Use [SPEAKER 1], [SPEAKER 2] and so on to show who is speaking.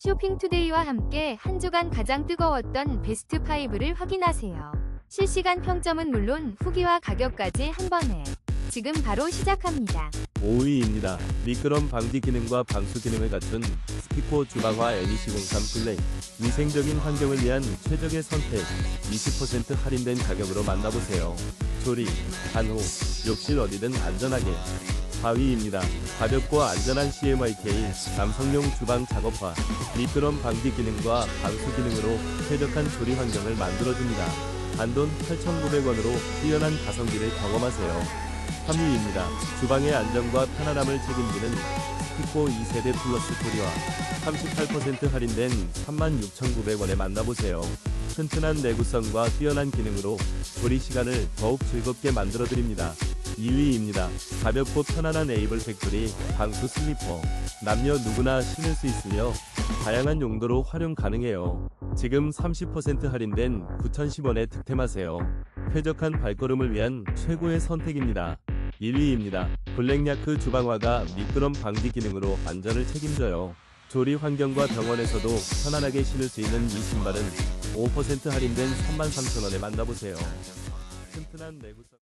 [SPEAKER 1] 쇼핑투데이와 함께 한 주간 가장 뜨거웠던 베스트 5를 확인하세요. 실시간 평점은 물론 후기와 가격까지 한 번에 지금 바로 시작합니다.
[SPEAKER 2] 5위입니다. 미끄럼 방지 기능과 방수 기능을 갖춘 스피코 주방화 NEC03 플레이. 위생적인 환경을 위한 최적의 선택. 20% 할인된 가격으로 만나보세요. 조리, 간호, 욕실 어디든 안전하게. 4위입니다. 가볍고 안전한 CMYK 남성용 주방 작업화. 미끄럼 방지 기능과 방수 기능으로 쾌적한 조리 환경을 만들어줍니다. 단돈 8,900원으로 뛰어난 가성비를 경험하세요. 3위입니다. 주방의 안정과 편안함을 책임지는 스피코 2세대 플러스 조리와 38% 할인된 36,900원에 만나보세요. 튼튼한 내구성과 뛰어난 기능으로 조리 시간을 더욱 즐겁게 만들어드립니다. 2위입니다. 가볍고 편안한 에이블 팩토리 방수 슬리퍼. 남녀 누구나 신을 수 있으며 다양한 용도로 활용 가능해요. 지금 30% 할인된 9,010원에 득템하세요. 쾌적한 발걸음을 위한 최고의 선택입니다. 1위입니다. 블랙야크 주방화가 미끄럼 방지 기능으로 안전을 책임져요. 조리 환경과 병원에서도 편안하게 신을 수 있는 이 신발은 5% 할인된 33,000원에 만나보세요. 튼튼한 내구성